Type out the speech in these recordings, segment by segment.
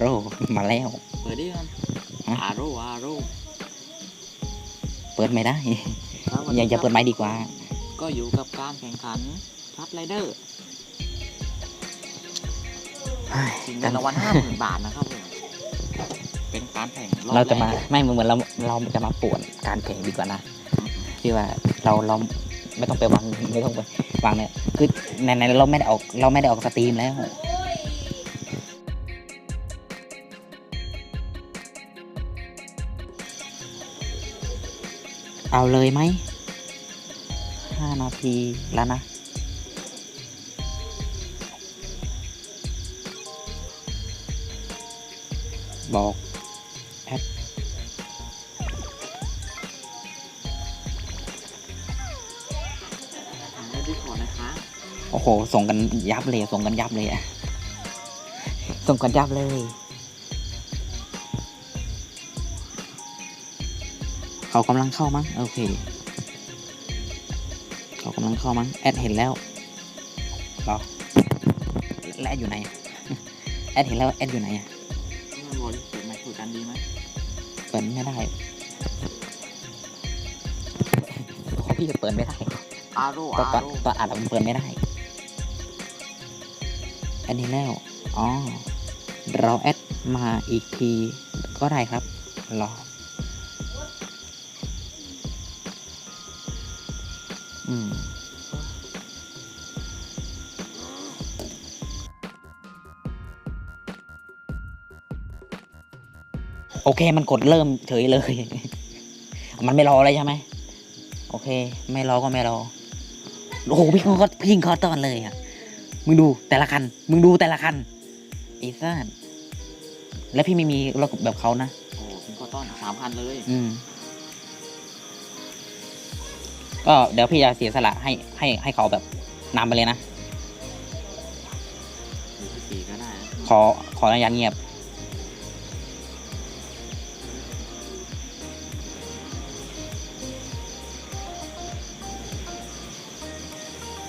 อาโร่อาโร่ฮาโร่มาแล้ว เปิดดิมันฮะอาโร่อาโร่เปิดไม่ได้ครับวันอย่านี้อย่าเปิดไม้ดีกว่า ก็อยู่กับการแข่งขันทับไรเดอร์ชิงเงินรางวัลห้าหมื่นบาทนะครับผมเป็นการแข่งอบเราจะมาแรกไม่เหมือนเราเราจะมาป่วนการแข่งดีกว่านะที่ว่าเราเราไม่ต้องไปวางไม่ต้องไปวางเนี่ยคือในในเราไม่ได้ออกเราไม่ได้ออกสตรีมแล้ว เอาเลยไหมห้านาทีแล้วนะ บอกอ่าแล้วดิคอร์ดนะคะโอ้โห ส่งกันยับเลย ส่งกันยับเลยอะส่งกันยับเลย เขากำลังเข้ามั้งโอเค เขากำลังเข้ามั้งแอดเห็นแล้วรอและแอดอยู่ไหนอะแอดเห็นแล้วแอดอยู่ไหนอะมันบอลเปิดไมค์คุยกันดีไหมเปิดไม่ได้ของพี่เปิดไม่ได้อาโร่ตอนอาตอนโร่ตอนอัดอะมันเปิดไม่ได้อันนี้แล้วอ๋อเราแอดมาอีกทีก็ได้ครับรอ อืมโอเคมันกดเริ่มเฉยเลย มันไม่รอเลยใช่ไหม โอเค ไม่รอก็ไม่รอ โอ้โหพี่เขาก็พิงคอตอนเลยอะ มึงดูแต่ละคัน มึงดูแต่ละคันไอ้ซ่านแล้วพี่ไม่มีรถแบบเขานะ โอ้เป็นคอตอนสามพันเลย อืม ก็เดี๋ยวพี่จะเสียสละให้ให้ให้เขาแบบนำไปเลยนะหรือที่สี่ก็ได้นะขอขออนุญาตเงียบ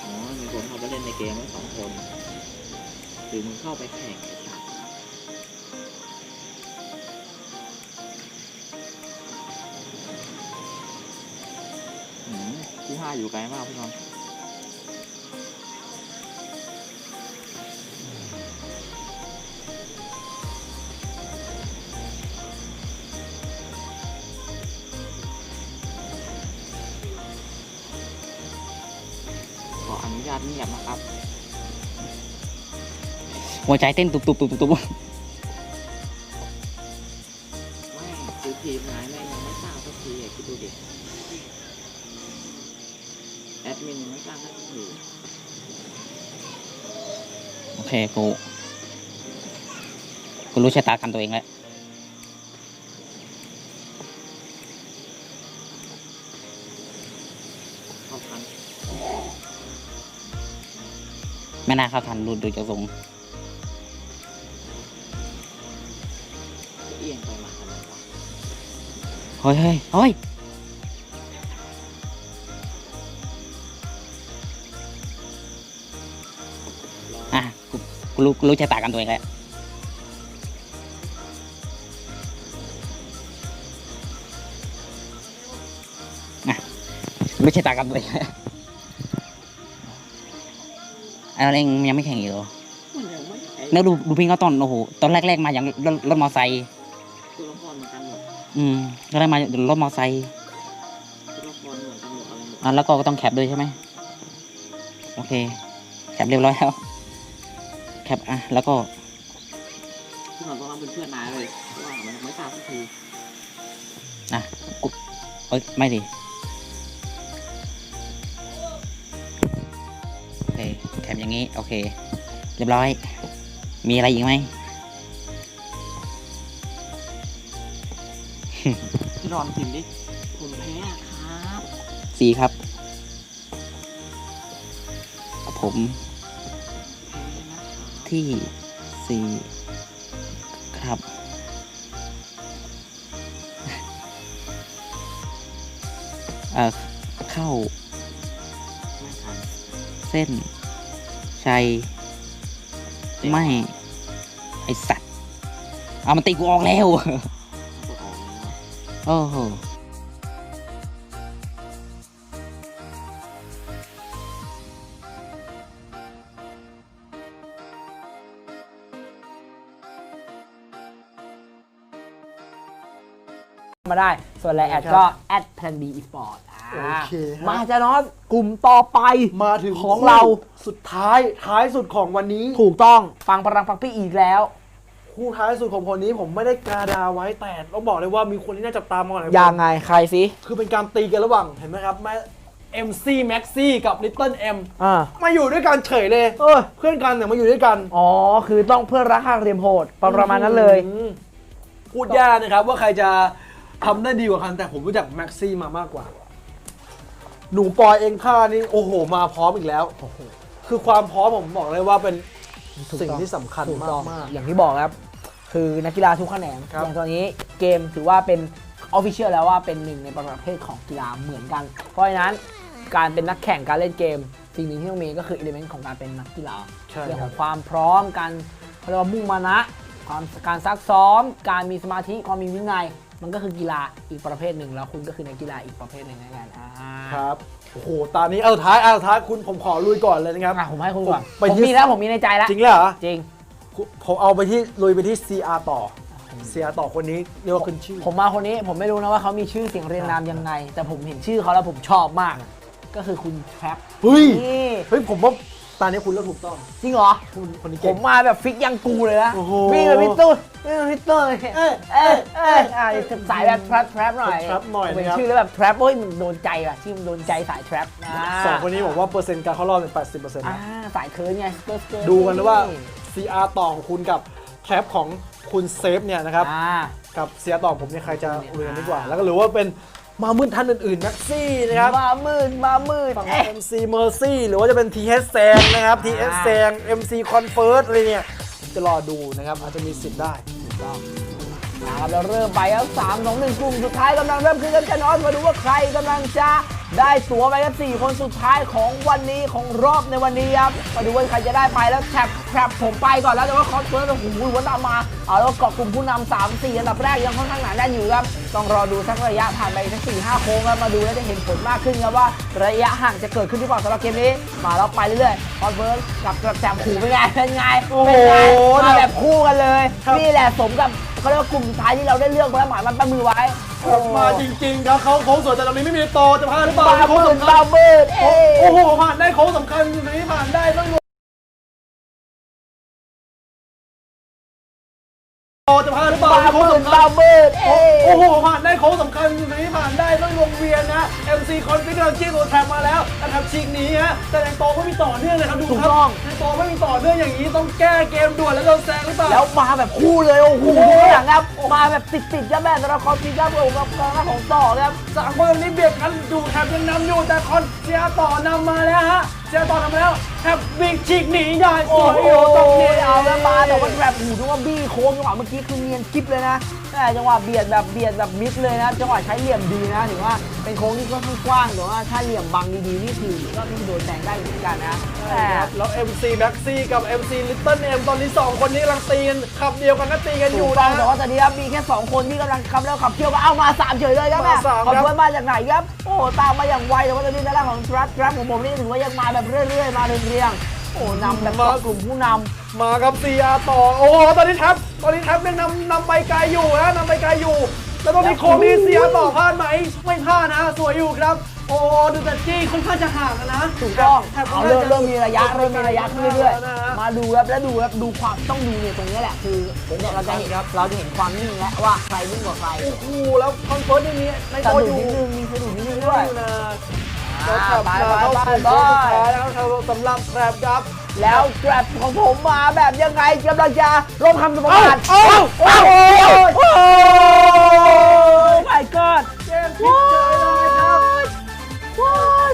อ๋อมีคนเข้าไปเล่นในเกมไว้สองคนหรือมึงเข้าไปแข่งไอ้สัตว์อื อยู่ไกลมากพี่นนท์ขออนุญาตเงียบนะครับ หัวใจเต้นตุบตุบตุบตุบตุบไม่คือทีมนายแม่งยังไม่สร้างสักทีอะคิดดูดิแอด มินยังไม่สร้างให้สักทีโอเคกูกูรู้ชะตากรรมตัวเองแล้วเข้าทันไม่น่าเข้าทันดูดูจากทรงจะเอียงไปมาทำไมวะเฮ้ยเฮ้ยเฮ้ย ออะกูกูรู้กูรู้ชะตากรรมตัวเองแล้วอะรู้ชะตากรรมตัวเองแล้วอะไรเองยังไม่แข่งอีกเหรอมันยังไม่ไอ้แล้วดูดูพิงเขาตอนโอ้โหตอนแรกๆมาอย่างรถรถมอไซค์ตัวละครเหมือนกันหมดอืมก็ได้มารถมอไซค์ตัวละครเหมือนกันหมดอะไรหมดอะแล้วก็ต้องแคปด้วยใช่ไหมโอเคแคปเรียบร้อยแล้ว แคปอะแล้วก็ที่มันต้องรับเป็นเพื่อนนายเลยเพราะว่ามันยังไม่สร้างสักทีอะกูเอ้ยไม่ดิโอเคแคปอย่างนี้ โอเค เรียบร้อย มีอะไรอีกไหมพี่รอนพิมพ์ดิคุณแพ้ครับสี่ครับ ผมแพ้นะครับ ที่สี่ครับเอ่อเข้าไม่ทันเส้น ชัย ไม่ ไอสัตว์ เอามันตีกูออกแล้วกดออกแล้วโอ้โห มาได้ ส่วนไลน์แอดก็แอด plan b esport โออ่าเคฮะ มาจะนอสกลุ่มต่อไป มาถึงของเราสุดท้ายท้ายสุดของวันนี้ ถูกต้องฟังปรังฟังพี่อีกแล้ว คู่ท้ายสุดของคนนี้ผมไม่ได้กาดาไว้แต่ต้องบอกเลยว่ามีคนที่น่าจับตามองนะยังไงใครสิคือเป็นการตีกันระหว่างเห็นไหมครับแม่ MC Maxi กับ Little M อ่ามาอยู่ด้วยกันเฉยเลย เออเพื่อนกันแต่มาอยู่ด้วยกันอ๋อ คือต้องเพื่อนรักหักเหลี่ยมโหด ประมาณนั้นเลย อืมพูดยากนะครับว่าใครจะ ทำได้ดีกว่ากันแต่ผมรู้จัก Maxi มามากกว่า หนูปอยเองค่านี่โอ้โห มาพร้อมอีกแล้วคือความพร้อมผมบอกเลยว่าเป็นถูกสิ่งต้องที่สำคัญถูกมาต้องกมากอย่างที่บอกครับ คือนักกีฬาทุกแขนงครับ อย่างตอนนี้เกมถือว่าเป็นออฟฟิเชียลแล้วว่าเป็นหนึ่งในประเภทของกีฬาเหมือนกัน เพราะฉะนั้นการเป็นนักแข่งการเล่นเกม สิ่งหนึ่งที่ต้องมีก็คืออิเลเมนต์ของการเป็นนักกีฬา ใช่เรื่องคขรัอบ งความพร้อมการเขาเรียกว่ามุ่งมานะ ความการซักซ้อม การมีสมาธิ ความมีวินัย มันก็คือกีฬาอีกประเภทหนึ่งแล้วคุณก็คือนักกีฬาอีกประเภทหนึ่งนั่นเองอ่าครับโอ้โหตอนนี้เอาท้ายเอาท้ายคุณผมขอลุยก่อนเลยนะครับ อะผมให้คุณก่อนไปผมที่มีแล้วผมมีในใจแล้วจริงเลยเหรอจริง ผมเอาไปที่ลุยไปที่ CR ต่อ CR ต่อคนนี้เรียกว่าขึ้นชื่อ ผมมาคนนี้ผมไม่รู้นะว่าเขามีชื่อเสียงเรียงนามยังไง แต่ผมเห็นชื่อเขาแล้วผมชอบมาก ก็คือคุณแทรปเฮ้ย นี่ เฮ้ยผมว่า ตอนนี้คุณเลือกถูกต้อง จริงเหรอ คุณคนนี้ผเก่ง มมาแบบฟิกยังกูเลยนะโอ้โห วิ่งแบบพี่ตุ้ยวิ่งแบบพี่ตุ้ยเอ้ย เอ้ยเอ้ยอะสายแบบแทรปแทรปหน่อยแทรปหน่อยเป็นนะครับชื่อแล้วแบบแทรปเฮ้ยมันโดนใจว่ะชื่อมันโดนใจสายแทรปนะสองคนนี้บอกว่าเปอร์เซ็นต์การเข้ารอบเป็น80%นะอ่าสายเคิร์นไงสเกิร์ตสเกิร์ตดูกันนะว่า CR ต่อของคุณกับแทร็บของคุณเซฟเนี่ยนะครับ อ่า กับ CR ต่อของผมเนี่ยใครจะลุยกันดีกว่า แล้วก็หรือว่าเป็น มามืดท่านอื่นๆแม็กซี่นะครับมามืดมามืดฝั่งเอ๊ะ MC Mercy หรือว่าจะเป็น TH แซงนะครับ TH แซง MC Convert อะไรเนี่ยผมจะรอดูนะครับ อาจจะมีสิทธิ์ได้นะครับเราเริ่มไปครับสามสองหนึ่งกลุ่มสุดท้ายกำลังเริ่มขึ้นกันจะนอนมาดูว่าใครกำลังจะ ได้ตั๋วไปครับสี่คนสุดท้ายของวันนี้ของรอบในวันนี้ครับมาดูว่าใครจะได้ไปแล้วแท็บแท็บผมไปก่อนแล้วแต่ว่าคอสเฟิร์สโอ้โหวันตามมาเอาแล้วเกาะกลุ่มผู้นำสามสี่อันดับแรกยังค่อนข้างหนาแน่นอยู่ครับต้องรอดูสักระยะผ่านไปสักสี่ห้าโค้งครับมาดูแล้วจะเห็นผลมากขึ้นครับว่า ระยะห่างจะเกิดขึ้นหรือเปล่าสำหรับเกมนี้ มาแล้วไปเรื่อยๆคอสเฟิร์สกับกับแท็บขู่เป็นไงเป็นไงโอ้โหเป็นไงมาแบบคู่กันเลยครับนี่แหละสมกับ เขาเรียกว่ากลุ่มสุดท้ายที่เราได้เลือกมาแล้วหมายมันปั้นมือไว้มาจริงๆครับเขาโค้งสวยแต่ตรงนี้ไม่มีโตจะพลาดหรือเปล่าบาโค้งบืดสำคับาญบืดเอ้ยโอ้โหผ่านได้โค้งสำคัญตรงนี้ผ่านได้ต้องลงโตจะพลาดหรือเปล่าบาโค้งบืดสำคับาญบืดเอ้ยโอ้โหผ่านได้โค้งสำคัญตรงนี้ผ่านได้ต้องลงเวียนนะ MC คอนฟิกเราจี้ตัวแทร็บมาแล้ว นะครับชิงหนี้ฮะแต่แรงโตไม่มีต่อเนื่องเลยครับดูถูกครัต้องแรงโตไม่มีต่อเนื่องอย่างนี้ต้องแก้เกมด่วนแล้วเราแซงหรือเปล่า แล้วมาแบบคู่เลยโอ้โหดูข้างหลังครับมาแบบติดติดๆครับแม่สำหรับคอมพิวเตอร์โอ้กับกองหน้าของต่อครับ สามคนนี้เบียดกันอยู่แถบยังนำอยู่แต่คอนเซียต่อนำมาแล้วฮะ เซียต่อนำมาแล้วแถบบิ๊กฉีกหนีได้สโอ้วยโหอยู่ตรงนี้เอาแล้วมาแต่ว่าแบบหูดูว่าบี้โค้งจังหวะเมื่อกี้คือเนียนกิ๊บเลยนะแต่จังหวะเบียดแบบเบียดแบบมิดเลยนะจังหวะใช้เหลี่ยมดีนะถือว่าเป็นโค้งที่ค่อนข้างกว้างแต่ว่าถ้าเหลี่ยมบังดีๆนี่คือก็ที่โดนแซงได้เหมือนกันนะแต่แล้ว MC Maxi กับ MC Little M ตอนนี้ 2 คนนี้กำลังตีกันขับเดียวกันนะตีกันอถูยู่กต้อนะงแต่ว่าตอนนี้ครับมีแค่ 2 คนที่กำลังขับแล้วขับเที่ยวก็เอามา 3เฉยเลยครับแม่มาสามขอบครับคุณมาจากไหนครับโอ้ตามมาอย่างไวแต่ว่าตอนนี้ในร่างของทรัพทรัพของผมนี่ถือว่ายังมาแบบเรื่อยๆ มาเรียงๆโอ้นำแบบเกาะกลุ่มผู้นมาครับ CR ต่อโอ้โหตอนนี้แท็บตอนนี้แท็บยังนำนำไปไกลอยู่นะนำไปไกลอยู่ แล้วตอนนี้โค้งนี้ CR ต่อพลาดไหมไม่พลาดนะสวยอยู่ครับ โอ้โหดูแต่จี้ค่อนข้างจะห่างกันนะำถูกต้องแท็บเอาเริ่มเริ่มมีระยะเริ่มมีระยะขึ้นเรื่อยนะฮะๆมาดูครับแล้วดูครับดูความต้องดูเนี่ยตรงนี้แหละคือเนี่ยเราจะเห็นครับเราจะเห็นความนิ่งแล้วว่าใครนิ่งกว่าใครโอ้โหแล้วคอนเฟิร์สยังมีในสะโตดุอดยู่นิดนึงมีสะดุดนิดนึงด้ด้ววยยนะ อ่าแล้วขับไปมาไปเข้าไปสู่ไปช่วงสุดท้ายแล้วครับสำหรับแกร็บครับ แล้วแกร็บของผมมาแบบยังไงกำลังจะลงคำสมการเอ้าเอ้าโอ้โหโอ้โห my god เกมพลิเฉยเลยครับ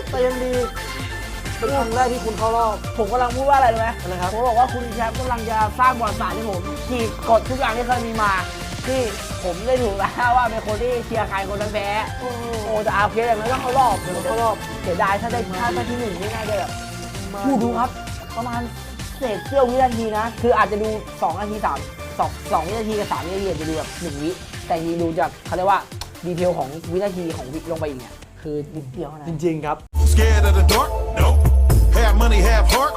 แต่ยังดีเป็นครั้งแรกที่คุณเข้ารอบ ผมกำลังพูดว่าอะไรรู้ไหมอะไรครับผมบอกว่าคุณแชมป์กำลังจะสร้างบอลสารให้ผมขีดกฎทุกอย่างที่เคยมีมา ที่ผมได้ถูกแล้วว่าเป็นคนที่เชียร์ใครคนนั้นแพ้โอ้แต่อาเคสอย่างนั้นก็เข้ารอบเดี๋ยวเข้ารอบเสียดายถ้าได้ถ้าได้ที่หนึ่งนี่น่าจะแบบพูดดูครับ ประมาณเศษเสี้ยววินาทีนะ คืออาจจะดู2นาที3สองสองวินาทีกับสามวินาทีอาจจะดูแบบหนึ่งวิแต่จริงๆดูจากเขาเรียกว่าดีเทลของวินาทีของวิลงไปอีกเนี่ยคือนิดเดียวเท่านั้นจริงๆครับ Scared of the dark? Nope. Have money, have heart?